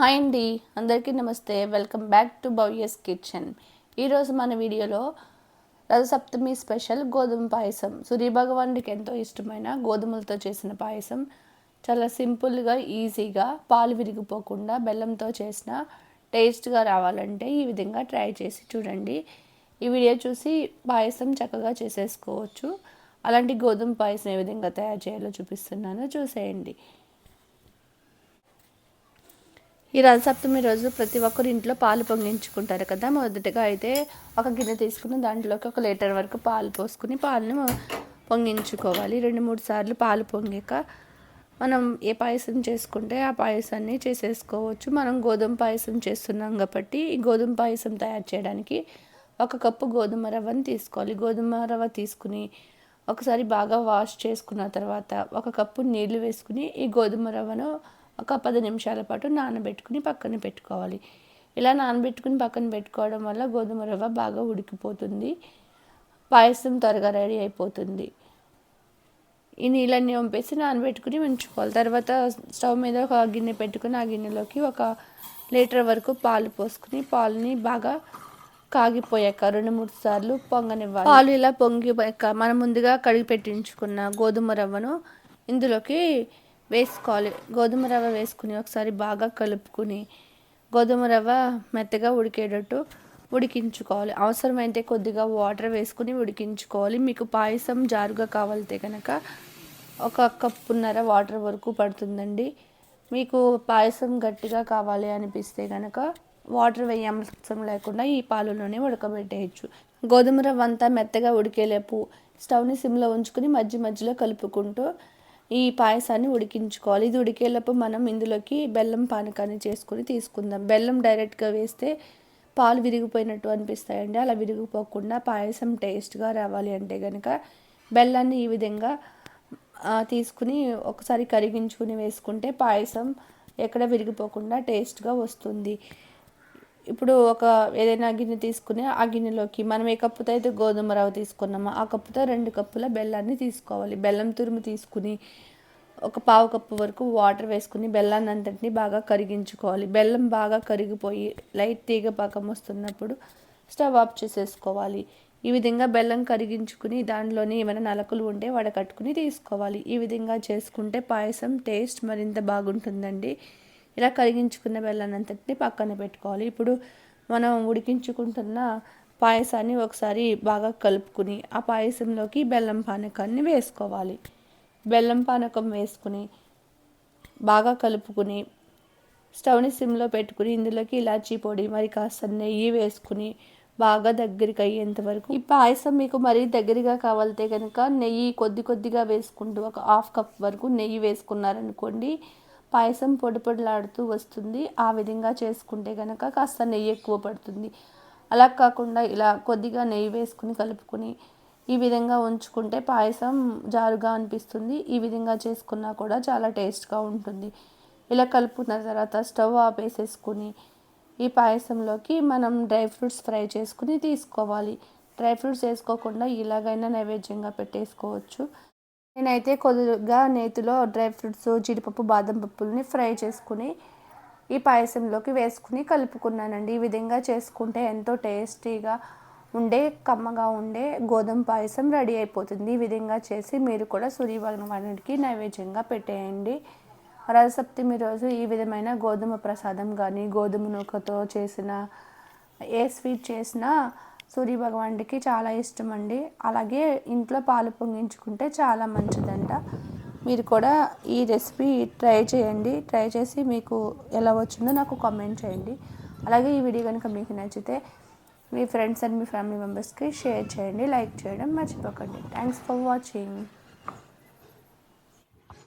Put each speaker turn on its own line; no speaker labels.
Hi అండి అందరికీ నమస్తే. Welcome back to Bhavya's kitchen. ఈరోజు మన వీడియోలో రథసప్తమి స్పెషల్ గోధుమ పాయసం. సూర్యభగవానుడికి ఎంతో ఇష్టమైన గోధుమలతో చేసిన పాయసం. చాలా సింపుల్గా ఈజీగా పాలు విరిగిపోకుండా బెల్లంతో చేసిన టేస్ట్గా రావాలంటే ఈ విధంగా ట్రై చేసి చూడండి. ఈ వీడియో చూసి పాయసం చక్కగా చేసేసుకోవచ్చు. అలాంటి గోధుమ పాయసం ఏ విధంగా తయారు చేయాలో చూపిస్తున్నాను. చూసేయండి. ఈ రథసప్తమి రోజు ప్రతి ఒక్కరు ఇంట్లో పాలు పొంగించుకుంటారు కదా. మొదటగా అయితే ఒక గిన్నె తీసుకుని దాంట్లోకి ఒక లీటర్ వరకు పాలు పోసుకుని పాలను పొంగించుకోవాలి. రెండు మూడు సార్లు పాలు పొంగాక మనం ఏ పాయసం చేసుకుంటే ఆ పాయసాన్ని చేసేసుకోవచ్చు. మనం గోధుమ పాయసం చేస్తున్నాం కాబట్టి ఈ గోధుమ పాయసం తయారు చేయడానికి ఒక కప్పు గోధుమ రవ్వని తీసుకోవాలి. గోధుమ రవ్వ తీసుకుని ఒకసారి బాగా వాష్ చేసుకున్న తర్వాత ఒక కప్పు నీళ్ళు వేసుకుని ఈ గోధుమ రవ్వను ఒక పది నిమిషాల పాటు నానబెట్టుకుని పక్కన పెట్టుకోవాలి. ఇలా నానబెట్టుకుని పక్కన పెట్టుకోవడం వల్ల గోధుమ రవ్వ బాగా ఉడికిపోతుంది. పాయసం త్వరగా రెడీ అయిపోతుంది. ఈ నీళ్ళన్నీ వంపేసి నానబెట్టుకుని ఉంచుకోవాలి. తర్వాత స్టవ్ మీద ఒక గిన్నె పెట్టుకుని ఆ గిన్నెలోకి ఒక లీటర్ వరకు పాలు పోసుకుని పాలని బాగా కాగిపోయాక రెండు మూడు సార్లు పొంగనివ్వాలి. పాలు ఇలా పొంగిపోయాక మనం ముందుగా కడిగి పెట్టించుకున్న గోధుమ రవ్వను ఇందులోకి వేసుకోవాలి. గోధుమ రవ్వ వేసుకుని ఒకసారి బాగా కలుపుకుని గోధుమ రవ్వ మెత్తగా ఉడికేటట్టు ఉడికించుకోవాలి. అవసరమైతే కొద్దిగా వాటర్ వేసుకుని ఉడికించుకోవాలి. మీకు పాయసం జారుగా కావాలితే కనుక ఒక కప్పున్నర వాటర్ వరకు పడుతుందండి. మీకు పాయసం గట్టిగా కావాలి అనిపిస్తే కనుక వాటర్ వేయవసరం లేకుండా ఈ పాలలోనే ఉడకబెట్టేయచ్చు. గోధుమ రవ్వ అంతా మెత్తగా ఉడికేలేపు స్టవ్ని సిమ్లో ఉంచుకుని మధ్య మధ్యలో కలుపుకుంటూ ఈ పాయసాన్ని ఉడికించుకోవాలి. ఇది ఉడికేలోపు మనం ఇందులోకి బెల్లం పానకాన్ని చేసుకుని తీసుకుందాం. బెల్లం డైరెక్ట్గా వేస్తే పాలు విరిగిపోయినట్టు అనిపిస్తాయండి. అలా విరిగిపోకుండా పాయసం టేస్ట్గా రావాలి అంటే కనుక బెల్లాన్ని ఈ విధంగా తీసుకుని ఒకసారి కరిగించుకుని వేసుకుంటే పాయసం ఎక్కడ విరిగిపోకుండా టేస్ట్గా వస్తుంది. ఇప్పుడు ఒక ఏదైనా గిన్నె తీసుకుని ఆ గిన్నెలోకి మనం ఏ కప్పుతో అయితే గోధుమ రవ్వ తీసుకున్నామో ఆ కప్పుతో రెండు కప్పుల బెల్లాన్ని తీసుకోవాలి. బెల్లం తురుము తీసుకుని ఒక పావు కప్పు వరకు వాటర్ వేసుకుని బెల్లాన్ని అంతటిని బాగా కరిగించుకోవాలి. బెల్లం బాగా కరిగిపోయి లైట్ తీగ పాకం వస్తున్నప్పుడు స్టవ్ ఆఫ్ చేసేసుకోవాలి. ఈ విధంగా బెల్లం కరిగించుకుని దానిలోని ఏమైనా నలకలు ఉంటే వడకట్టుకుని తీసుకోవాలి. ఈ విధంగా చేసుకుంటే పాయసం టేస్ట్ మరింత బాగుంటుందండి. ఇలా కరిగించుకున్న బెల్లాన్నంతటిని పక్కన పెట్టుకోవాలి. ఇప్పుడు మనం ఉడికించుకుంటున్న పాయసాన్ని ఒకసారి బాగా కలుపుకుని ఆ పాయసంలోకి బెల్లం పానకాన్ని వేసుకోవాలి. బెల్లం పానకం వేసుకుని బాగా కలుపుకుని స్టవ్ని సిమ్లో పెట్టుకుని ఇందులోకి ఇలాచీ పొడి మరి కాస్త నెయ్యి వేసుకుని బాగా దగ్గరికి అయ్యేంత వరకు ఈ పాయసం మీకు మరీ దగ్గరగా కావాలితే కనుక నెయ్యి కొద్ది కొద్దిగా వేసుకుంటూ ఒక హాఫ్ కప్ వరకు నెయ్యి వేసుకున్నారనుకోండి పాయసం పొడి పొడిలాడుతూ వస్తుంది. ఆ విధంగా చేసుకుంటే కనుక కాస్త నెయ్యి ఎక్కువ పడుతుంది. అలా కాకుండా ఇలా కొద్దిగా నెయ్యి వేసుకుని కలుపుకుని ఈ విధంగా ఉంచుకుంటే పాయసం జారుగా అనిపిస్తుంది. ఈ విధంగా చేసుకున్నా కూడా చాలా టేస్ట్గా ఉంటుంది. ఇలా కలుపుకున్న తర్వాత స్టవ్ ఆపేసేసుకుని ఈ పాయసంలోకి మనం డ్రై ఫ్రూట్స్ ఫ్రై చేసుకుని తీసుకోవాలి. డ్రై ఫ్రూట్స్ వేసుకోకుండా ఇలాగైనా నైవేద్యంగా పెట్టేసుకోవచ్చు. నేనైతే కొద్దిగా నేతిలో డ్రై ఫ్రూట్స్ జీడిపప్పు బాదం పప్పులని ఫ్రై చేసుకుని ఈ పాయసంలోకి వేసుకుని కలుపుకున్నానండి. ఈ విధంగా చేసుకుంటే ఎంతో టేస్టీగా ఉండే కమ్మగా ఉండే గోధుమ పాయసం రెడీ అయిపోతుంది. ఈ విధంగా చేసి మీరు కూడా సూర్యభగవానుడికి నైవేద్యంగా పెట్టేయండి. రథసప్తమి రోజు ఈ విధమైన గోధుమ ప్రసాదం కానీ గోధుమ నూకతో చేసిన ఏ స్వీట్ చేసినా సూర్య భగవానుడికి చాలా ఇష్టం అండి అలాగే ఇంట్లో పాలు పొంగించుకుంటే చాలా మంచిదంట. మీరు కూడా ఈ రెసిపీ ట్రై చేయండి. ట్రై చేసి మీకు ఎలా వచ్చిందో నాకు కామెంట్ చేయండి. అలాగే ఈ వీడియో కనుక మీకు నచ్చితే మీ ఫ్రెండ్స్ అండ్ మీ ఫ్యామిలీ మెంబర్స్కి షేర్ చేయండి లైక్ చేయడం మర్చిపోకండి. Thanks for watching.